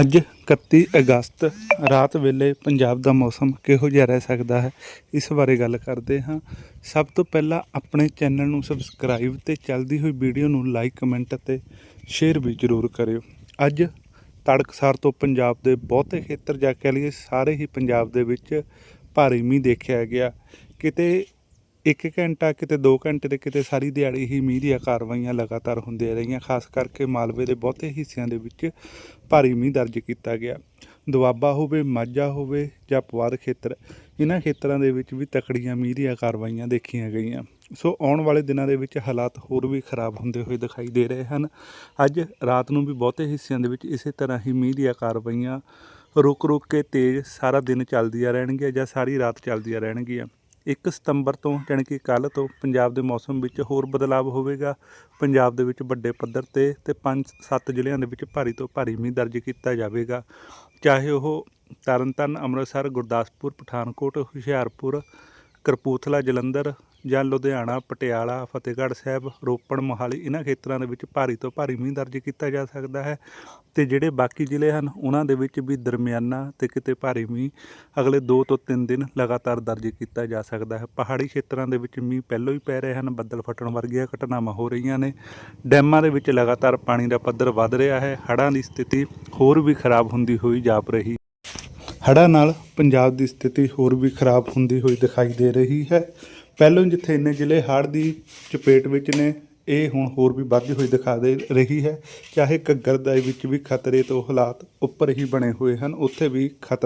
ਅੱਜ 31 ਅਗਸਤ, ਰਾਤ ਵੇਲੇ ਪੰਜਾਬ ਦਾ ਮੌਸਮ ਕਿਹੋ ਜਿਹਾ ਰਹਿ ਸਕਦਾ ਹੈ? ਇਸ ਬਾਰੇ ਗੱਲ ਕਰਦੇ ਹਾਂ। ਸਭ ਤੋਂ ਪਹਿਲਾਂ ਆਪਣੇ ਚੈਨਲ ਨੂੰ ਸਬਸਕ੍ਰਾਈਬ ਤੇ ਚੱਲਦੀ ਹੋਈ ਵੀਡੀਓ ਨੂੰ ਲਾਈਕ, ਕਮੈਂਟ ਅਤੇ ਸ਼ੇਅਰ ਵੀ ਜ਼ਰੂਰ ਕਰਿਓ। ਅੱਜ ਤੜਕਸਾਰ ਤੋਂ ਪੰਜਾਬ ਦੇ ਬਹੁਤੇ ਖੇਤਰ ਜਾ ਕੇ ਲਈਏ ਸਾਰੇ ਹੀ ਪੰਜਾਬ ਦੇ ਵਿੱਚ ਭਾਰੀ ਮੀਂਹ ਦੇਖਿਆ ਗਿਆ। ਕਿਤੇ ਇੱਕ ਘੰਟਾ ਕਿਤੇ 2 ਘੰਟੇ ਤੇ ਕਿਤੇ ਸਾਰੀ ਦਿਹਾੜੀ ਹੀ ਮੀਂਹ ਦੀਆਂ ਕਾਰਵਾਈਆਂ ਲਗਾਤਾਰ ਹੁੰਦੀਆਂ ਰਹੀਆਂ, ਖਾਸ ਕਰਕੇ ਮਾਲਵੇ ਦੇ ਬਹੁਤੇ ਹਿੱਸਿਆਂ ਦੇ ਵਿੱਚ ਭਾਰੀ ਮੀਂਹ ਦਰਜ ਕੀਤਾ ਗਿਆ। ਦੁਆਬਾ ਹੋਵੇ, ਮਾਝਾ ਹੋਵੇ ਜਾਂ ਪੁਆਧ ਖੇਤਰ ਇਹਨਾਂ ਖੇਤਰਾਂ ਦੇ ਵਿੱਚ ਵੀ ਤਕੜੀਆਂ ਮੀਂਹ ਦੀਆਂ ਕਾਰਵਾਈਆਂ ਦੇਖੀਆਂ ਗਈਆਂ। ਸੋ ਆਉਣ ਵਾਲੇ ਦਿਨਾਂ ਦੇ ਵਿੱਚ ਹਾਲਾਤ ਹੋਰ ਵੀ ਖਰਾਬ ਹੁੰਦੇ ਹੋਏ ਦਿਖਾਈ ਦੇ ਰਹੇ ਹਨ। ਅੱਜ ਰਾਤ ਨੂੰ ਵੀ ਬਹੁਤੇ ਹਿੱਸਿਆਂ ਦੇ ਵਿੱਚ ਇਸੇ ਤਰ੍ਹਾਂ ਹੀ ਮੀਂਹ ਦੀਆਂ ਕਾਰਵਾਈਆਂ ਰੁਕ ਰੁਕ ਕੇ ਤੇਜ਼ ਸਾਰਾ ਦਿਨ ਚੱਲਦੀਆਂ ਰਹਿਣਗੀਆਂ ਜਾਂ ਸਾਰੀ ਰਾਤ ਚੱਲਦੀਆਂ ਰਹਿਣਗੀਆਂ। 1 ਸਤੰਬਰ ਤੋਂ ਜਾਣੀ ਕਿ ਕੱਲ ਤੋਂ ਪੰਜਾਬ ਦੇ ਮੌਸਮ ਵਿੱਚ ਹੋਰ ਬਦਲਾਵ ਹੋਵੇਗਾ। ਪੰਜਾਬ ਦੇ ਵਿੱਚ ਵੱਡੇ ਪੱਧਰ ਤੇ ਤੇ 5-7 ਜ਼ਿਲ੍ਹਿਆਂ ਦੇ ਵਿੱਚ ਭਾਰੀ ਤੋਂ ਭਾਰੀ ਮੀਂਹ ਦਰਜ ਕੀਤਾ ਜਾਵੇਗਾ। ਚਾਹੇ ਉਹ ਤਰਨਤਾਰਨ, ਅੰਮ੍ਰਿਤਸਰ, ਗੁਰਦਾਸਪੁਰ, ਪਠਾਨਕੋਟ, ਹੁਸ਼ਿਆਰਪੁਰ ਕਰਪੂਥਲਾ ਜਲੰਧਰ ਜਾਂ ਲੁਧਿਆਣਾ, ਪਟਿਆਲਾ, ਫਤਿਹਗੜ੍ਹ ਸਾਹਿਬ, ਰੋਪੜ, ਮੋਹਾਲੀ, ਇਹਨਾਂ ਖੇਤਰਾਂ ਦੇ ਵਿੱਚ ਭਾਰੀ ਤੋਂ ਭਾਰੀ ਮੀਂਹ ਦਰਜ ਕੀਤਾ ਜਾ ਸਕਦਾ ਹੈ ਤੇ ਜਿਹੜੇ ਬਾਕੀ ਜ਼ਿਲ੍ਹੇ ਹਨ, ਉਹਨਾਂ ਦੇ ਵਿੱਚ ਵੀ ਦਰਮਿਆਨਾ ਤੇ ਕਿਤੇ ਭਾਰੀ ਮੀਂਹ ਅਗਲੇ 2 ਤੋਂ 3 ਦਿਨ ਲਗਾਤਾਰ ਦਰਜ ਕੀਤਾ ਜਾ ਸਕਦਾ ਹੈ। ਪਹਾੜੀ ਖੇਤਰਾਂ ਦੇ ਵਿੱਚ ਮੀਂਹ ਪਹਿਲਾਂ ਹੀ ਪੈ ਰਹੇ ਹਨ, ਬੱਦਲ ਫਟਣ ਵਰਗੀਆਂ ਘਟਨਾਵਾਂ ਹੋ ਰਹੀਆਂ ਨੇ। ਡੈਮਾਂ ਦੇ ਵਿੱਚ ਲਗਾਤਾਰ ਪਾਣੀ ਦਾ ਪੱਧਰ ਵੱਧ ਰਿਹਾ ਹੈ, ਹੜ੍ਹਾਂ ਦੀ ਸਥਿਤੀ ਹੋਰ ਵੀ ਖਰਾਬ ਹੁੰਦੀ ਹੋਈ ਜਾਪ ਰਹੀ। ਹੜ੍ਹਾਂ ਨਾਲ ਪੰਜਾਬ ਦੀ ਸਥਿਤੀ ਹੋਰ ਵੀ ਖਰਾਬ ਹੁੰਦੀ ਹੋਈ ਦਿਖਾਈ ਦੇ ਰਹੀ ਹੈ। ਪਹਿਲਾਂ ਜਿੱਥੇ ਇੰਨੇ ਜ਼ਿਲ੍ਹੇ ਹੜ੍ਹ ਦੀ ਚਪੇਟ ਵਿੱਚ ਨੇ, ਇਹ ਹੁਣ ਹੋਰ ਵੀ ਵੱਧਦੀ ਹੋਈ ਦਿਖਾ ਦੇ ਰਹੀ ਹੈ। ਚਾਹੇ ਘੱਗਰ ਦੇ ਵਿੱਚ ਵੀ ਖਤਰੇ ਤੋਂ ਹਾਲਾਤ ਉੱਪਰ ਹੀ ਬਣੇ ਹੋਏ ਹਨ, ਉੱਥੇ ਵੀ ਖਤਰਾ